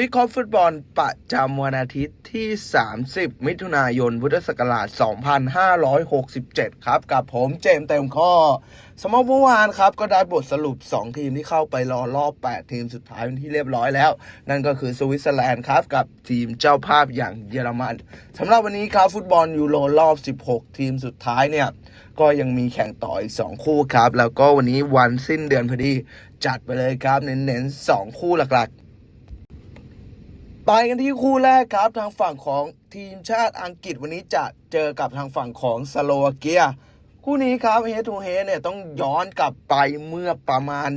วิเคราะห์ฟุตบอลประจำวันอาทิตย์ที่ 30 มิถุนายน พุทธศักราช 2567 ครับ กับผมเจมส์เต็มข้อสำหรับเมื่อวานครับ ก็ได้บทสรุป 2 ทีมที่เข้าไปรอรอบ 8 ทีมสุดท้ายเป็นที่เรียบร้อยแล้ว นั่นก็คือสวิตเซอร์แลนด์ครับ กับทีมเจ้าภาพอย่างเยอรมันสำหรับวันนี้ครับฟุตบอลยูโรรอบ 16 ทีมสุดท้ายเนี่ยก็ยังมีแข่งต่ออีก 2 คู่ครับ แล้วก็วันนี้วันสิ้นเดือนพอดีจัดไปเลยครับเน้นๆ2คู่หลักๆ ไปกันที่คู่แรกครับทางฝั่งของทีมชาติอังกฤษวันนี้จะเจอกับทางฝั่งของสโลวาเกีย คู่นี้ครับเฮทูเฮเนี่ยต้องย้อนกลับไปเมื่อประมาณ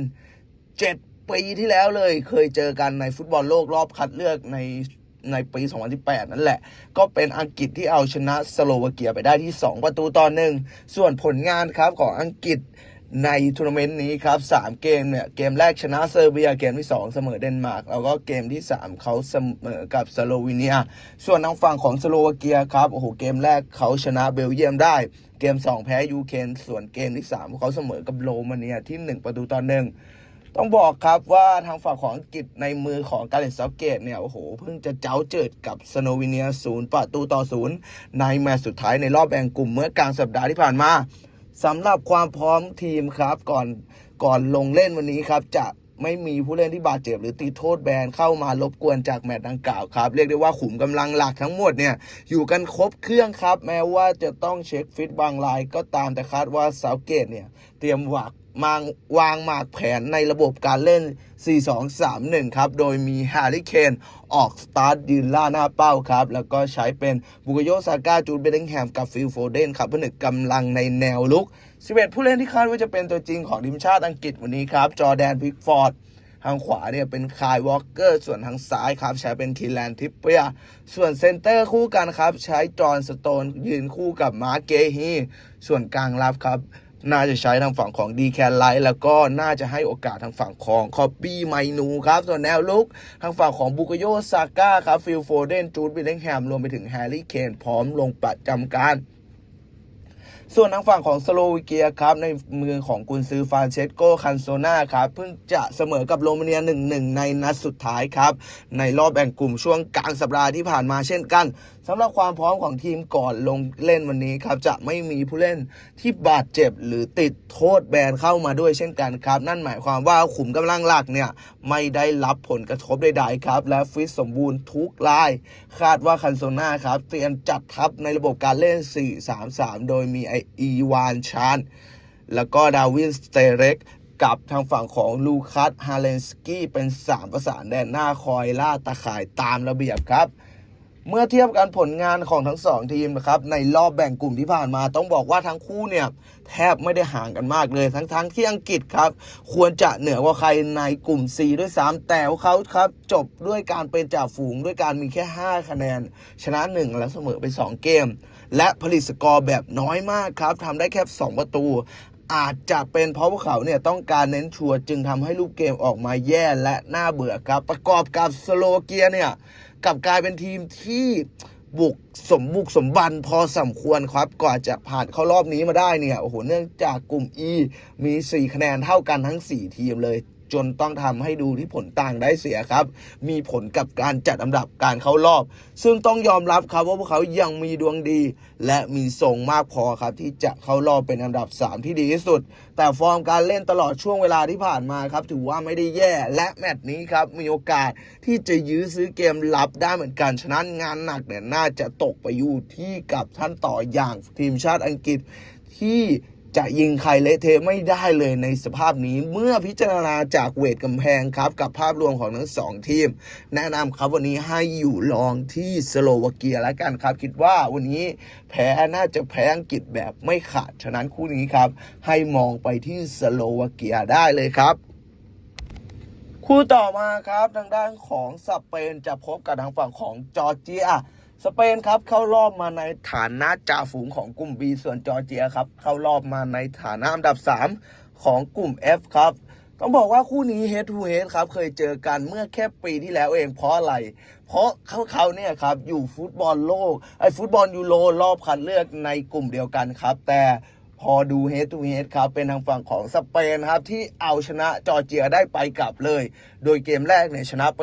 7 ปีที่แล้วเลย เคยเจอกันในฟุตบอลโลกรอบคัดเลือกในในปี 2018 นั่นแหละ ก็เป็นอังกฤษที่เอาชนะสโลวาเกียไปได้ที่ 2 ประตูต่อหนึ่งส่วนผลงานครับของอังกฤษ ในทัวร์นาเมนต์นี้ครับ3เกมเนี่ย เกมแรกชนะเซอร์เบีย เกมที่2เสมอเดนมาร์ก แล้วก็เกมที่3เขาเสมอกับสโลวีเนีย ส่วนทางฝั่งของสโลวาเกียครับ โอ้โห เกมแรกเขาชนะเบลเยียมได้ เกม2แพ้ยูเครนส่วนเกมที่3เขาเสมอกับโรมาเนียที่1ประตูต่อหนึ่งต้องบอกครับว่าทางฝั่งของอังกฤษในมือของการเลนซอฟเกตเนี่ย โอ้โห เพิ่งจะเจ้าเจิดกับสโนวิเนียศูนย์ประตูต่อศูนย์ในแมตช์สุดท้ายในรอบแบ่งกลุ่มเมื่อกลางสัปดาห์ที่ผ่านมา สำหรับความพร้อมทีมครับก่อนก่อนลงเล่นวันนี้ครับจะ ไม่มีผู้เล่นที่บาดเจ็บหรือติดโทษแบนเข้ามารบกวนจากแมตช์ดังกล่าวครับ เรียกได้ว่าขุมกำลังหลักทั้งหมดเนี่ยอยู่กันครบเครื่องครับ แม้ว่าจะต้องเช็คฟิตบางรายก็ตามแต่คาดว่าเซาเกตเนี่ยเตรียมวางมางวางหมากแผนในระบบการเล่น 4-2-3-1 ครับ โดยมีแฮร์รี่เคนออกสตาร์ทยืนล่าหน้าเป้าครับ แล้วก็ใช้เป็นบุกโยซาก้าจูดเบลลิงแฮมกับฟิลโฟเดนครับเพื่อหนึ่งกำลังในแนวลุก 11 ผู้เล่นที่คาดว่าจะเป็นตัวจริงของทีมชาติอังกฤษวันนี้ครับ จอแดนพิกฟอร์ด ทางขวาเนี่ยเป็นคายวอลเกอร์ ส่วนทางซ้ายครับ ใช้เป็นคีแลนทิปเปีย ส่วนเซนเตอร์คู่กันครับ ใช้จอห์นสโตน ยืนคู่กับมาร์เกฮีส่วนกลางรับครับ น่าจะใช้ทางฝั่งของดีแคนไลท์แล้วก็น่าจะให้โอกาสทางฝั่งของคอปปี้ไมนูครับ ส่วนแนวลุกทางฝั่งของบุกโยซาก้าครับฟิลโฟเดนจูดบิลเลงแฮมรวมไปถึงแฮร์รี่เคนพร้อมลงประจำการ ส่วนทางฝั่งของสโลวีเกียครับในมือของกุนซือฟานเชสโกคันโซนาครับเพิ่งจะเสมอกับโรมาเนีย 1-1 ในนัดสุดท้ายครับ ในรอบแบ่งกลุ่มช่วงกลางสัปดาห์ที่ผ่านมาเช่นกันสำหรับความพร้อมของทีมก่อนลงเล่นวันนี้ครับจะไม่มีผู้เล่นที่บาดเจ็บหรือติดโทษแบนเข้ามาด้วยเช่นกันครับ นั่นหมายความว่าขุมกำลังหลักเนี่ยไม่ได้รับผลกระทบใดๆครับ และฟิตสมบูรณ์ทุกราย คาดว่าคันโซนาครับเตรียมจัดทัพในระบบการเล่น 4-3-3 โดยมีไออีวานชาน แล้วก็ดาวินสเตเร็กกับทางฝั่งของลูคัสฮาเลนสกี้เป็น 3 ประสานแดนหน้าคอยล่าตะข่ายตามระเบียบครับ เมื่อเทียบกันผลงานของทั้งสองทีมนะครับ ในรอบแบ่งกลุ่มที่ผ่านมาต้องบอกว่าทั้งคู่เนี่ย แทบไม่ได้ห่างกันมากเลย ทั้งๆทที่อังกฤษครับ ควรจะเหนือกว่าใครในกลุ่ม C ด้วยซ้ำแต่ว่าเขาครับ จบด้วยการเป็นจ่าฝูงด้วยการมีแค่ 5 คะแนน ชนะ 1 และเสมอไป 2 เกม และผลิตสกอร์แบบน้อยมากครับทำได้แค่ 2 ประตู อาจจะเป็นเพราะพวกเขาเนี่ยต้องการเน้นชัวร์จึงทำให้ลูกเกมออกมาแย่และน่าเบื่อครับ ประกอบกับสโลเกียเนี่ยกับกลายเป็นทีมที่บุกสมบุกสมบันพอสมควรครับกว่าจะผ่านเข้ารอบนี้มาได้เนี่ยโอ้โหเนื่องจากกลุ่ม E มี 4 คะแนนเท่ากันทั้ง 4 ทีมเลย จนต้องทำให้ดูที่ผลต่างได้เสียครับ มีผลกับการจัดอันดับการเข้ารอบ ซึ่งต้องยอมรับครับว่าพวกเขายังมีดวงดี และมีทรงมากพอครับที่จะเข้ารอบเป็นอันดับ 3 ที่ดีที่สุด แต่ฟอร์มการเล่นตลอดช่วงเวลาที่ผ่านมาครับถือว่าไม่ได้แย่และแมตช์นี้ครับมีโอกาสที่จะยื้อซื้อเกมลับได้เหมือนกันฉะนั้นงานหนักเนี่ยน่าจะตกไปอยู่ที่กับท่านต่ออย่างทีมชาติอังกฤษที่ จะยิงใครเละเทะไม่ได้เลยในสภาพนี้ เมื่อพิจารณาจากเวทกำแพงครับ กับภาพรวมของทั้งสองทีม แนะนำครับวันนี้ให้อยู่ลองที่สโลวาเกียแล้วกันครับ คิดว่าวันนี้แพ้น่าจะแพ้อังกฤษแบบไม่ขาด ฉะนั้นคู่นี้ครับ ให้มองไปที่สโลวาเกียได้เลยครับคู่ต่อมาครับทางด้านของสเปนจะพบกับทางฝั่งของจอร์เจีย สเปนครับเข้ารอบมาในฐานะจ่าฝูงของกลุ่ม B ส่วนจอร์เจียครับเข้ารอบมาในฐานะอันดับ 3 ของกลุ่ม F ครับต้องบอกว่าคู่นี้ head to head ครับเคยเจอกันเมื่อแค่ปีที่แล้วเองเพราะอะไร เพราะเขาเขาเนี่ยครับอยู่ฟุตบอลโลกไอ้ฟุตบอลยูโรรอบคัดเลือกในกลุ่มเดียวกันครับ แต่ พอดูเฮ d ทูเฮ d ครับ เป็นทางฝั่งของสเปนครับ ที่เอาชนะจอร์เจียได้ไปกลับเลย โดยเกมแรกเนี่ยชนะไป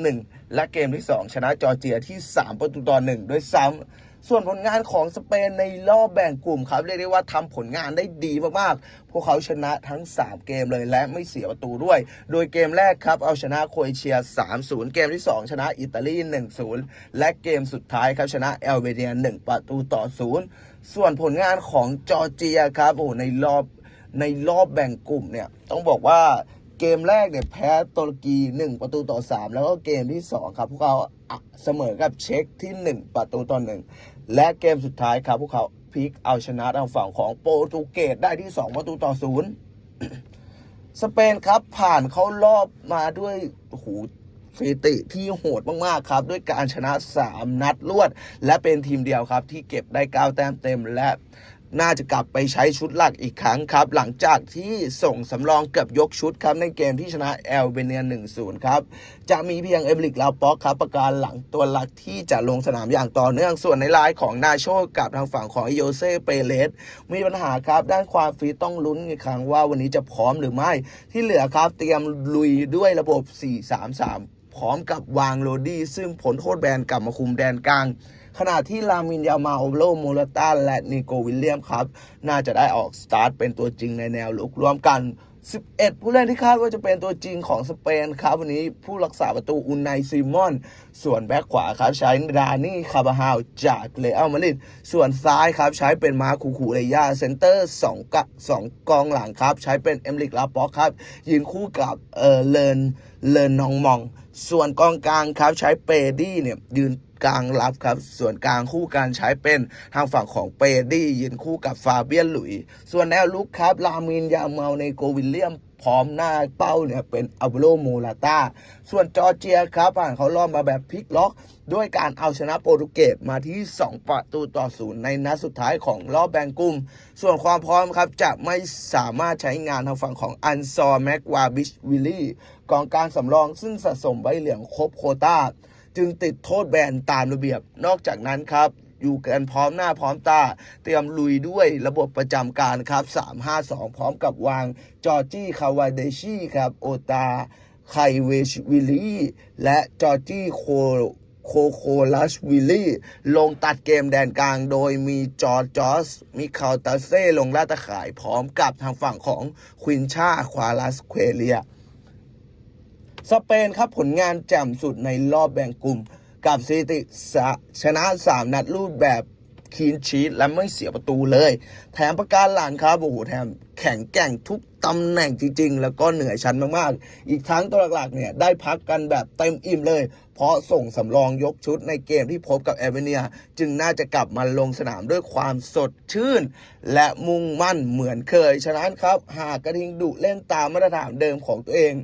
7-1 และเกมที่ 2 ชนะจอร์เจียที่ 3 ประตูต่อ1ด้วยซ้ำ ส่วนผลงานของสเปนในรอบแบ่งกลุ่มครับเรียกได้ว่าทำผลงานได้ดีมากๆ พวกเขาชนะทั้ง 3 เกมเลยและไม่เสียประตูด้วย โดยเกมแรกครับเอาชนะโครเอเชีย 3-0 เกมที่ 2 ชนะอิตาลี 1-0 และเกมสุดท้ายครับชนะแอลเบเนีย 1 ประตูต่อ 0 ส่วนผลงานของจอร์เจียครับโอ้ในรอบในรอบแบ่งกลุ่มเนี่ยต้องบอกว่าเกมแรกเนี่ยแพ้ตุรกี 1 ประตูต่อ 3 แล้วก็เกมที่ 2 ครับ พวกเขาเสมอกับเช็กที่ 1 ประตูต่อ 1 และเกมสุดท้ายครับพวกเขาพลิกเอาชนะทางฝั่งของโปรตุเกสได้ที่ 2 ประตูต่อ0สเปนครับผ่านเข้ารอบมาด้วยหสถิติที่โหดมาก ๆ ครับ ด้วยการชนะ 3 นัดรวด และเป็นทีมเดียวครับที่เก็บได้ 9 แต้มเต็มและ น่าจะกลับไปใช้ชุดหลักอีกครั้งครับ หลังจากที่ส่งสำรองเกือบยกชุดครับในเกมที่ชนะแอลเบเนีย1-0 ครับ จะมีเพียงเอเบริกลาป็อกครับประการหลังตัวหลักที่จะลงสนามอย่างต่อเนื่องส่วนในรายของนาโชกับทางฝั่งของโยเซ่เปเรสมีปัญหาครับ ด้านความฟิตต้องลุ้นอีกครั้งว่าวันนี้จะพร้อมหรือไม่ที่เหลือครับเตรียมลุยด้วยระบบ 4-3-3 พร้อมกับวางโรดี้ซึ่งผลโทษแบนกลับมาคุมแดนกลาง ขณะที่ลามินยามาโอโลโมลาตาและนิโกวิลเลียมครับ น่าจะได้ออกสตาร์ทเป็นตัวจริงในแนวลุกร่วมกัน 11 ผู้เล่นที่คาดว่าจะเป็นตัวจริงของสเปนครับ วันนี้ผู้รักษาประตูอุนไนซิมอน ส่วนแบ็คขวาครับใช้ดานี่คาบาฮาวจากเลอัลมาริดส่วนซ้ายครับใช้เป็นมาคูคูเลยาเซนเตอร์2กับ2กองหลังครับ ใช้เป็นเอมริกลาป็อกครับยืนคู่กับเออเลน เลนนองมอง ส่วนกองกลางครับใช้เปดี้เนี่ยยืนกลางรับครับ ส่วนกลางคู่การใช้เป็นทางฝั่งของเปดี้ยืนคู่กับฟาเบียนหลุย ส่วนแนวลุกครับลามินยาเมาในโกวิลเลียม พร้อมหน้าเป้าเนี่ยเป็นอับโลโมลาตาส่วนจอร์เจียครับผ่านเขาล่อมาแบบพลิกล็อก ด้วยการเอาชนะโปรตุเกสมาที่ 2 ประตูต่อศูนย์ในนัดสุดท้ายของรอบแบ่งกลุ่ม ส่วนความพร้อมครับจะไม่สามารถใช้งานทางฝั่งของอันซอร์แม็กวาบิชวิลลี่กองกลางสำรองซึ่งสะสมใบเหลืองครบโคตาจึงติดโทษแบนตามระเบียบ นอกจากนั้นครับ อยู่กันพร้อมหน้าพร้อมตา เตรียมลุยด้วยระบบประจำการครับ 3-5-2 พร้อมกับวางจอร์จี้คาวาเดชีครับ โอตาไคเวชวิลลี่ และจอร์จี้โคโคโคลัสวิลลี่ ลงตัดเกมแดนกลางโดยมีจอร์จอสมิคาลตาเซ่ลงล่าตะข่ายพร้อมกับทางฝั่งของควินชาควาลัสเควเลีย สเปนครับผลงานแจ่มสุดในรอบแบ่งกลุ่ม กับสถิติชนะ 3 นัดรูปแบบคีนชีตและไม่เสียประตูเลย แถมประการหลังครับโอ้โหแถมแข็งแกร่งทุกตำแหน่งจริง ๆ แล้วก็เหนื่อยชั้นมากๆ อีกทั้งตัวหลักๆเนี่ยได้พักกันแบบเต็มอิ่มเลย เพราะส่งสำรองยกชุดในเกมที่พบกับแอเวเนีย จึงน่าจะกลับมาลงสนามด้วยความสดชื่น และมุ่งมั่นเหมือนเคย ฉะนั้นครับ หากกระทิงดุเล่นตามมาตรฐานเดิมของตัวเอง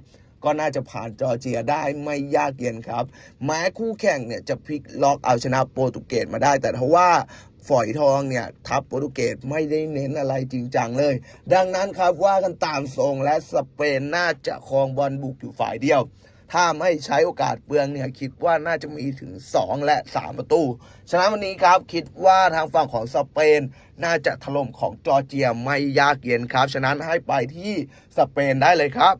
ก็น่าจะผ่านจอร์เจียได้ไม่ยากเย็นครับ แม้คู่แข่งเนี่ยจะพลิกล็อกเอาชนะโปรตุเกสมาได้ แต่ทว่าฝอยทองเนี่ย ทัพโปรตุเกสไม่ได้เน้นอะไรจริงจังเลย ดังนั้นครับว่ากันตามทรงและสเปนน่าจะครองบอลบุกอยู่ฝ่ายเดียว ถ้าไม่ใช้โอกาสเปลืองเนี่ย คิดว่าน่าจะมีถึง 2 และ 3 ประตู ฉะนั้นวันนี้ครับคิดว่าทางฝั่งของสเปน น่าจะถล่มของจอร์เจียไม่ยากเย็นครับ ฉะนั้นให้ไปที่สเปนได้เลยครับ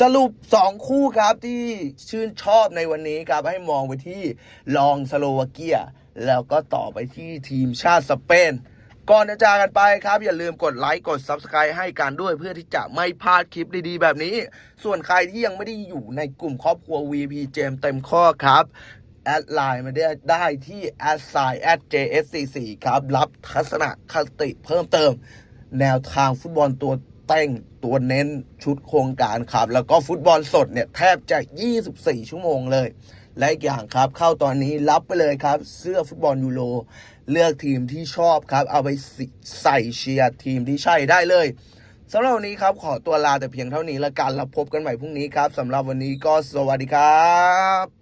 สรุป 2 คู่ครับที่ชื่นชอบในวันนี้ครับ ให้มองไปที่ลองสโลวาเกีย แล้วก็ต่อไปที่ทีมชาติสเปน ก่อนจะจากกันไปครับ อย่าลืมกดไลค์กด Subscribe ให้กันด้วยเพื่อที่จะไม่พลาดคลิปดีๆ แบบนี้ ส่วนใครที่ยังไม่ได้อยู่ในกลุ่มครอบครัว VP เจมเต็มข้อครับแอดไลน์มาได้ได้ที่ a d s i g n JS44 ครับ รับทัศนคติเพิ่มเติม แนวทางฟุตบอลตัว เต้งตัวเน้นชุดโครงการครับ แล้วก็ฟุตบอลสดเนี่ยแทบจะ 24 ชั่วโมงเลย และอีกอย่างครับ เข้าตอนนี้รับไปเลยครับ เสื้อฟุตบอลยูโรเลือกทีมที่ชอบครับ เอาไปใส่เชียร์ทีมที่ใช่ได้เลยสำหรับวันนี้ครับ ขอตัวลาแต่เพียงเท่านี้ละกันแล้วพบกันใหม่พรุ่งนี้ครับสำหรับวันนี้ก็สวัสดีครับ